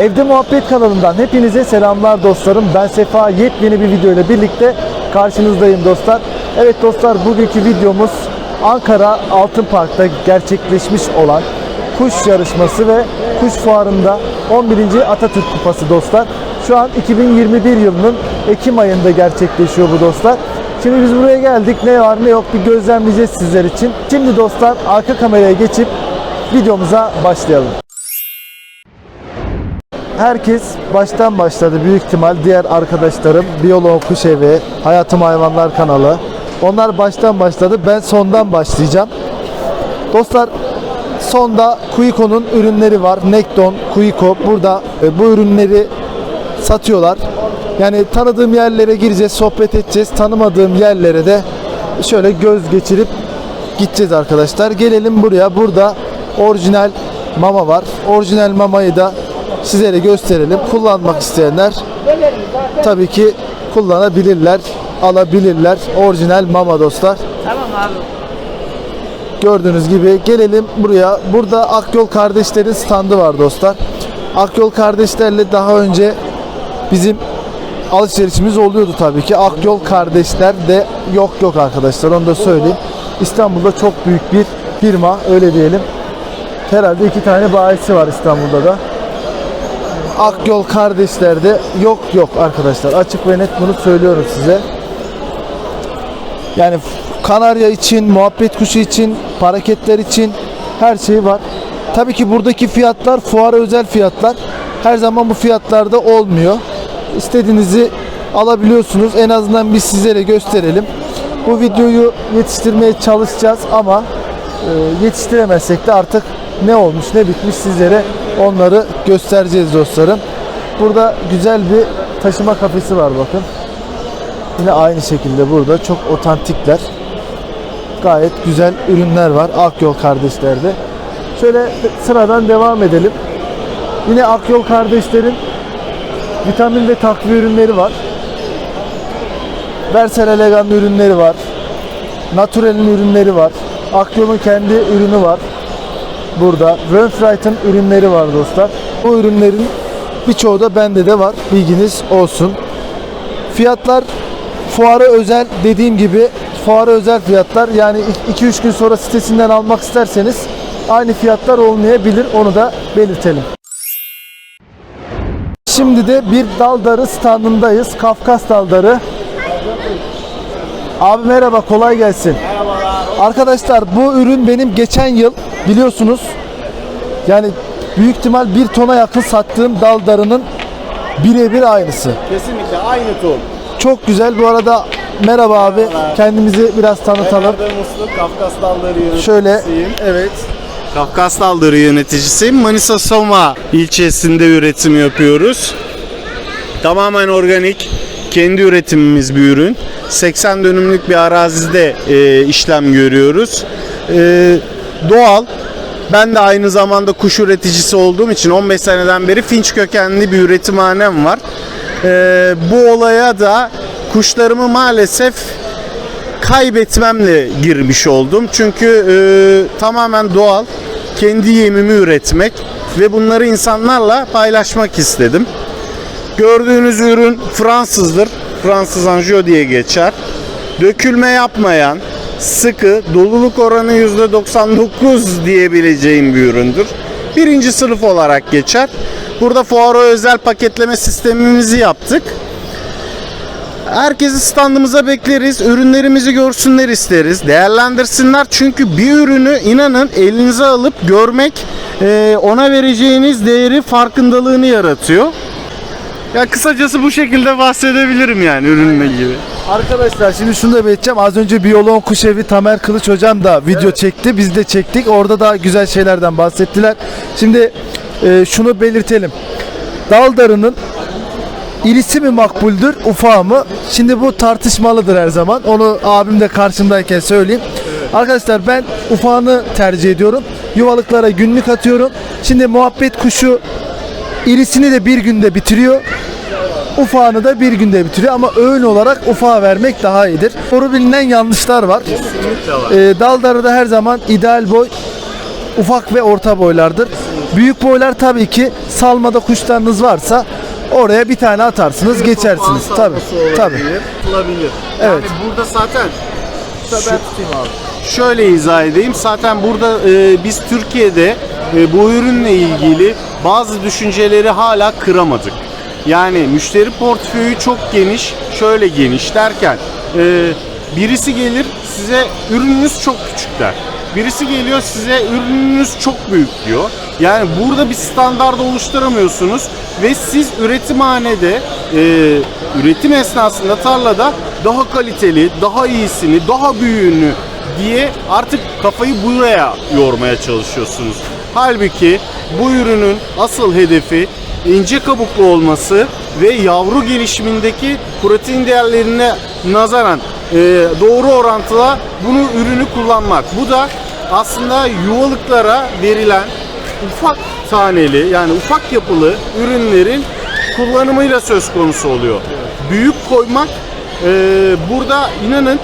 Evde Muhabbet kanalından hepinize selamlar dostlarım. Ben Sefa yepyeni bir video ile birlikte karşınızdayım dostlar. Evet dostlar bugünkü videomuz Ankara Altın Park'ta gerçekleşmiş olan kuş yarışması ve kuş fuarında 11. Atatürk Kupası dostlar. Şu an 2021 yılının Ekim ayında gerçekleşiyor bu dostlar. Şimdi biz buraya geldik. Ne var ne yok bir gözlemleyeceğiz sizler için. Şimdi dostlar arka kameraya geçip videomuza başlayalım. Herkes baştan başladı büyük ihtimal diğer arkadaşlarım Biyolog Kuş Evi, Hayatım Hayvanlar kanalı. Onlar baştan başladı. Ben sondan başlayacağım. Dostlar sonda Kuiko'nun ürünleri var. Nekton, Kuiko burada e, bu ürünleri satıyorlar. Yani tanıdığım yerlere gireceğiz, sohbet edeceğiz. Tanımadığım yerlere de şöyle göz geçirip gideceğiz arkadaşlar. Gelelim buraya. Burada orijinal mama var. Orijinal mamayı da sizlere gösterelim. Kullanmak isteyenler tabii ki kullanabilirler, alabilirler. Orijinal mama dostlar. Tamam abi. Gördüğünüz gibi gelelim buraya. Burada Akyol kardeşlerin standı var dostlar. Akyol kardeşlerle daha önce bizim alışverişimiz oluyordu tabii ki. Akyol kardeşler de yok yok arkadaşlar onu da söyleyeyim. İstanbul'da çok büyük bir firma öyle diyelim. Herhalde iki tane bayisi var İstanbul'da da. Akyol kardeşlerde yok yok arkadaşlar. Açık ve net bunu söylüyorum size. Yani kanarya için, muhabbet kuşu için, paraketler için her şey var. Tabii ki buradaki fiyatlar fuara özel fiyatlar. Her zaman bu fiyatlarda olmuyor. İstediğinizi alabiliyorsunuz. En azından biz sizlere gösterelim. Bu videoyu yetiştirmeye çalışacağız ama e, yetiştiremezsek de artık ne olmuş ne bitmiş sizlere onları göstereceğiz dostlarım. Burada güzel bir taşıma kafesi var bakın. Yine aynı şekilde burada çok otantikler. Gayet güzel ürünler var Akyol kardeşlerde. Şöyle sıradan devam edelim. Yine Akyol kardeşlerin vitamin ve takviye ürünleri var. Versel Elegan ürünleri var. Naturel'in ürünleri var. Akyol'un kendi ürünü var. Burada. Rönfright'ın ürünleri var dostlar. Bu ürünlerin birçoğu da bende de var. Bilginiz olsun. Fiyatlar fuara özel dediğim gibi fuara özel fiyatlar. Yani 2-3 gün sonra sitesinden almak isterseniz aynı fiyatlar olmayabilir. Onu da belirtelim. Şimdi de bir daldarı standındayız. Kafkas daldarı. Abi merhaba kolay gelsin. Arkadaşlar bu ürün benim geçen yıl biliyorsunuz yani büyük ihtimal bir tona yakın sattığım daldarının birebir aynısı. Kesinlikle aynı ton. Çok güzel. Bu arada merhaba abi. Kendimizi biraz tanıtalım. Ben Erdem Uslu, Kafkas Dalları yöneticisiyim. Şöyle. Evet. Kafkas Dalları yöneticisiyim. Manisa Soma ilçesinde üretim yapıyoruz. Tamamen organik, kendi üretimimiz bir ürün. 80 dönümlük bir arazide e, işlem görüyoruz. E, doğal. Ben de aynı zamanda kuş üreticisi olduğum için 15 seneden beri Finç kökenli bir üretimhanem var. E, bu olaya da kuşlarımı maalesef kaybetmemle girmiş oldum. Çünkü e, tamamen doğal, kendi yemimi üretmek ve bunları insanlarla paylaşmak istedim. Gördüğünüz ürün Fransızdır. Fransız Anjou diye geçer. Dökülme yapmayan, sıkı, doluluk oranı %99 diyebileceğim bir üründür. Birinci sınıf olarak geçer. Burada fuara özel paketleme sistemimizi yaptık. Herkesi standımıza bekleriz. Ürünlerimizi görsünler isteriz. Değerlendirsinler. Çünkü bir ürünü inanın elinize alıp görmek ona vereceğiniz değeri farkındalığını yaratıyor. Ya kısacası bu şekilde bahsedebilirim yani ürünle ilgili. Arkadaşlar şimdi şunu da belirteceğim. Az önce biyoloğun kuş evi Tamer Kılıç hocam da video çekti. Biz de çektik. Orada da güzel şeylerden bahsettiler. Şimdi e, şunu belirtelim. Daldarının irisi mi makbuldür, ufağı mı? Şimdi bu tartışmalıdır her zaman. Onu abim de karşımdayken söyleyeyim. Arkadaşlar ben ufağını tercih ediyorum. Yuvalıklara günlük atıyorum. Şimdi muhabbet kuşu irisini de bir günde bitiriyor. Ufağını da bir günde bitiriyor ama öğün olarak ufağa vermek daha iyidir. Doğru bilinen yanlışlar var. Ee, Daldarı da her zaman ideal boy ufak ve orta boylardır. Büyük boylar tabii ki salmada kuşlarınız varsa oraya bir tane atarsınız geçersiniz. Puan Tabii. Tabii. olabilir. Evet. Yani burada zaten abi. Şöyle izah edeyim. Zaten burada e, biz Türkiye'de e, bu ürünle ilgili bazı düşünceleri hala kıramadık. Yani müşteri portföyü çok geniş. Şöyle geniş derken e, birisi gelir size ürününüz çok küçük der. Birisi geliyor size ürününüz çok büyük diyor. Yani burada bir standart oluşturamıyorsunuz ve siz üretimhanede e, üretim esnasında tarlada daha kaliteli, daha iyisini, daha büyüğünü diye artık kafayı buraya yormaya çalışıyorsunuz. Halbuki bu ürünün asıl hedefi ince kabuklu olması ve yavru gelişimindeki protein değerlerine nazaran e, doğru orantıla bunu ürünü kullanmak. Bu da aslında yuvalıklara verilen ufak taneli yani ufak yapılı ürünlerin kullanımıyla söz konusu oluyor. Büyük koymak e, burada inanın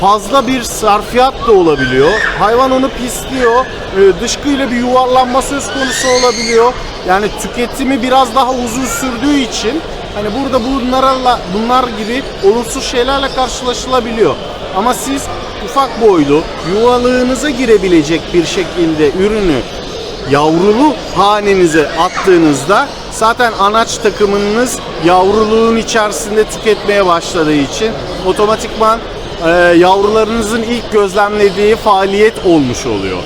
fazla bir sarfiyat da olabiliyor. Hayvan onu pisliyor. E, dışkıyla bir yuvarlanma söz konusu olabiliyor. Yani tüketimi biraz daha uzun sürdüğü için hani burada bunlarla bunlar gibi olumsuz şeylerle karşılaşılabiliyor. Ama siz ufak boylu, yuvalığınıza girebilecek bir şekilde ürünü yavrulu hanenize attığınızda zaten anaç takımınız yavruluğun içerisinde tüketmeye başladığı için otomatikman e, yavrularınızın ilk gözlemlediği faaliyet olmuş oluyor.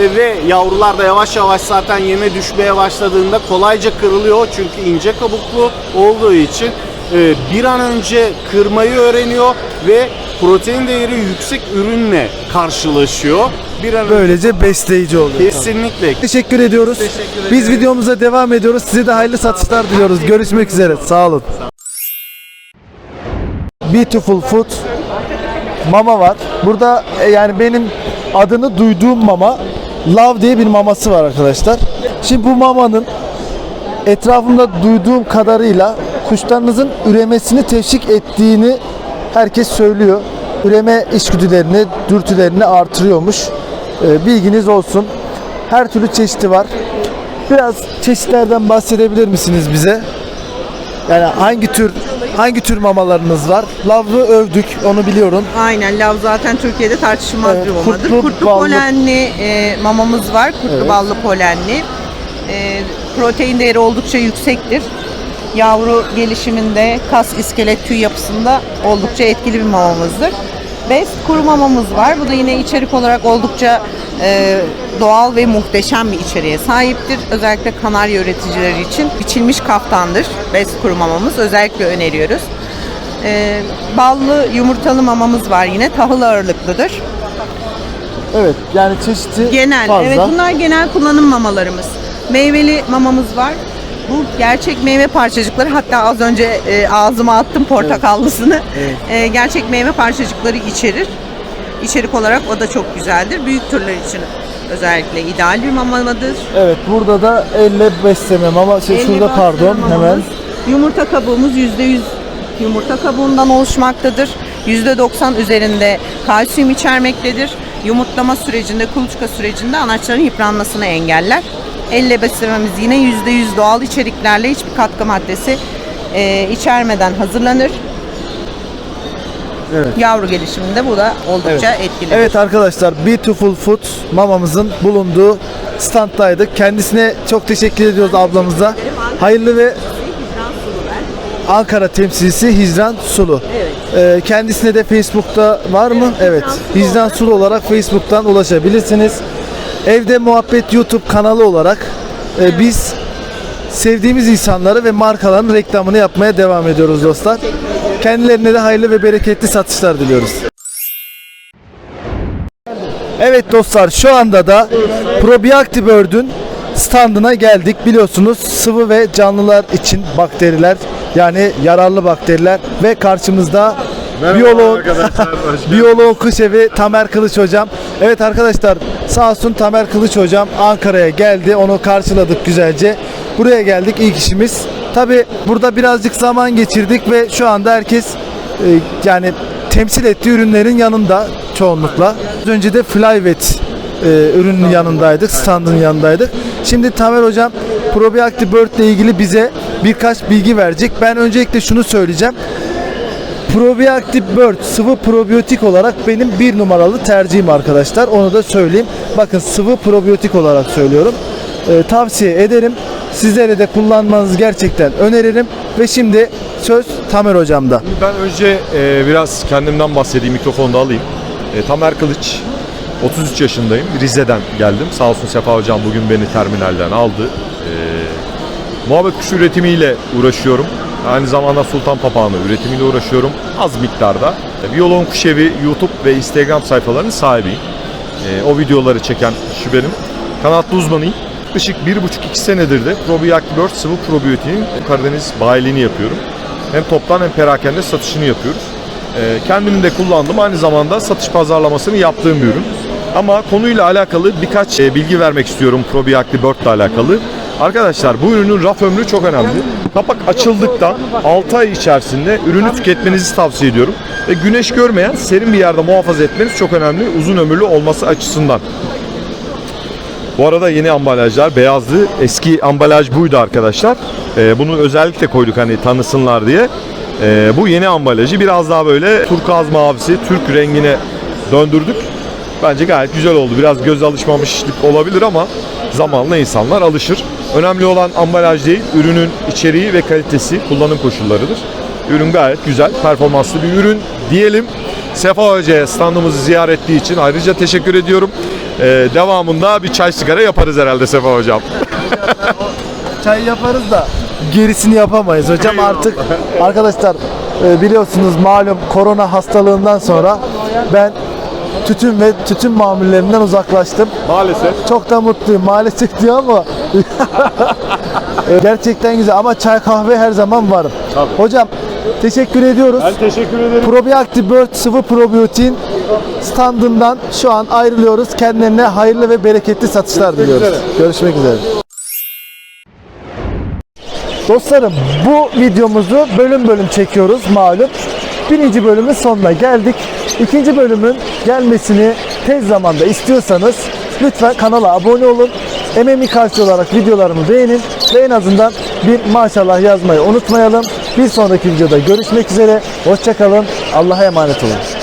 E, ve yavrular da yavaş yavaş zaten yeme düşmeye başladığında kolayca kırılıyor çünkü ince kabuklu olduğu için e, bir an önce kırmayı öğreniyor ve protein değeri yüksek ürünle karşılaşıyor. Bir an önce Böylece besleyici oluyor. kesinlikle Teşekkür ediyoruz. Teşekkür Biz videomuza devam ediyoruz. Size de hayırlı satışlar diliyoruz. Görüşmek üzere. Sağ olun. Beautiful Food mama var. Burada e, yani benim adını duyduğum mama Love diye bir maması var arkadaşlar. Şimdi bu mamanın etrafımda duyduğum kadarıyla kuşlarınızın üremesini teşvik ettiğini herkes söylüyor. Üreme içgüdülerini, dürtülerini artırıyormuş. Ee, bilginiz olsun. Her türlü çeşidi var. Biraz çeşitlerden bahsedebilir misiniz bize? Yani hangi tür hangi tür mamalarınız var? Lav'ı övdük, onu biliyorum. Aynen lav zaten Türkiye'de tartışılmaz Evet, bir mamadır. kurtlu Kurtlu, ballı- polenli e, mamamız var. Kurtlu Evet. ballı polenli. E, protein değeri oldukça yüksektir. Yavru gelişiminde, kas, iskelet, tüy yapısında oldukça etkili bir mamamızdır. Best kuru mamamız var. Bu da yine içerik olarak oldukça e, doğal ve muhteşem bir içeriğe sahiptir. Özellikle kanarya üreticileri için biçilmiş kaftandır. Best kuru mamamız. Özellikle öneriyoruz. Ee, ballı yumurtalı mamamız var yine tahıl ağırlıklıdır. Evet, yani çeşidi Genel, fazla. evet bunlar genel kullanım mamalarımız. Meyveli mamamız var. Bu gerçek meyve parçacıkları hatta az önce e, ağzıma attım portakallısını. E, gerçek meyve parçacıkları içerir. İçerik olarak o da çok güzeldir. Büyük türler için özellikle ideal bir mamadır. Evet, burada da elle beslemem ama şey, Elle şurada pardon mamamız. hemen. Yumurta kabuğumuz %100 yumurta kabuğundan oluşmaktadır. %90 üzerinde kalsiyum içermektedir. Yumurtlama sürecinde, kuluçka sürecinde anaçların yıpranmasını engeller. Elle beslememiz yine %100 doğal içeriklerle hiçbir katkı maddesi e, içermeden hazırlanır. Evet. Yavru gelişiminde bu da oldukça etkili. Evet arkadaşlar Beautiful Food mamamızın bulunduğu standdaydık. Kendisine çok teşekkür ediyoruz ablamıza. Hayırlı ve Ankara temsilcisi Hizran Sulu. Ee, kendisine de Facebook'ta var mı? Evet. Hizran Sulu olarak Facebook'tan ulaşabilirsiniz. Evde Muhabbet YouTube kanalı olarak e, biz sevdiğimiz insanları ve markaların reklamını yapmaya devam ediyoruz dostlar. Kendilerine de hayırlı ve bereketli satışlar diliyoruz. Evet dostlar şu anda da Probiotic Bird'ün standına geldik. Biliyorsunuz sıvı ve canlılar için bakteriler yani yararlı bakteriler ve karşımızda biyolog biyolog kış evi Tamer Kılıç hocam. Evet arkadaşlar sağ olsun Tamer Kılıç hocam Ankara'ya geldi. Onu karşıladık güzelce. Buraya geldik ilk işimiz. Tabi burada birazcık zaman geçirdik ve şu anda herkes e, yani temsil ettiği ürünlerin yanında çoğunlukla. Az önce de Flyvet e, ürünün yanındaydık, standın yanındaydık. Şimdi Tamer Hocam Probiotic Bird ile ilgili bize birkaç bilgi verecek. Ben öncelikle şunu söyleyeceğim. Probiotic Bird sıvı probiyotik olarak benim bir numaralı tercihim arkadaşlar. Onu da söyleyeyim. Bakın sıvı probiyotik olarak söylüyorum. Ee, tavsiye ederim. Sizlere de kullanmanızı gerçekten öneririm. Ve şimdi söz Tamer hocamda. Ben önce e, biraz kendimden bahsedeyim, mikrofonu da alayım. E, Tamer Kılıç, 33 yaşındayım. Rize'den geldim. Sağ olsun Sefa Hocam bugün beni terminalden aldı. E, muhabbet kuşu üretimiyle uğraşıyorum. Aynı zamanda sultan papağanı üretimiyle uğraşıyorum. Az miktarda. E, Biyoloğun Kuşevi YouTube ve Instagram sayfalarının sahibiyim. E, o videoları çeken kişi benim. Kanatlı uzmanıyım. Yaklaşık 1,5-2 senedir de Probiotic Bird sıvı probiyotiğin Karadeniz bayiliğini yapıyorum. Hem toptan hem perakende satışını yapıyoruz. Ee, kendim de kullandım. Aynı zamanda satış pazarlamasını yaptığım bir ürün. Ama konuyla alakalı birkaç e, bilgi vermek istiyorum Probiotic Bird ile alakalı. Arkadaşlar bu ürünün raf ömrü çok önemli. Kapak açıldıktan 6 ay içerisinde ürünü tüketmenizi tavsiye ediyorum. Ve güneş görmeyen serin bir yerde muhafaza etmeniz çok önemli uzun ömürlü olması açısından. Bu arada yeni ambalajlar beyazdı. Eski ambalaj buydu arkadaşlar. Ee, bunu özellikle koyduk hani tanısınlar diye. Ee, bu yeni ambalajı biraz daha böyle turkuaz mavisi, Türk rengine döndürdük. Bence gayet güzel oldu. Biraz göz alışmamışlık olabilir ama zamanla insanlar alışır. Önemli olan ambalaj değil, ürünün içeriği ve kalitesi, kullanım koşullarıdır. Ürün gayet güzel, performanslı bir ürün diyelim. Sefa Hoca'ya standımızı ziyaret ettiği için ayrıca teşekkür ediyorum. Ee, devamında bir çay sigara yaparız herhalde Sefa Hocam. Çay yaparız da gerisini yapamayız hocam artık arkadaşlar e, biliyorsunuz malum korona hastalığından sonra ben tütün ve tütün mamullerinden uzaklaştım. Maalesef. Çok da mutluyum maalesef diyor ama gerçekten güzel ama çay kahve her zaman varım. Tabii. Hocam teşekkür ediyoruz. teşekkür ederim. Probiotic Bird sıvı probiyotin standından şu an ayrılıyoruz. Kendilerine hayırlı ve bereketli satışlar diliyoruz. üzere. Görüşmek üzere. Dostlarım bu videomuzu bölüm bölüm çekiyoruz malum. Birinci bölümün sonuna geldik. İkinci bölümün gelmesini tez zamanda istiyorsanız lütfen kanala abone olun. MMI karşı olarak videolarımı beğenin ve en azından bir maşallah yazmayı unutmayalım. Bir sonraki videoda görüşmek üzere. Hoşçakalın. Allah'a emanet olun.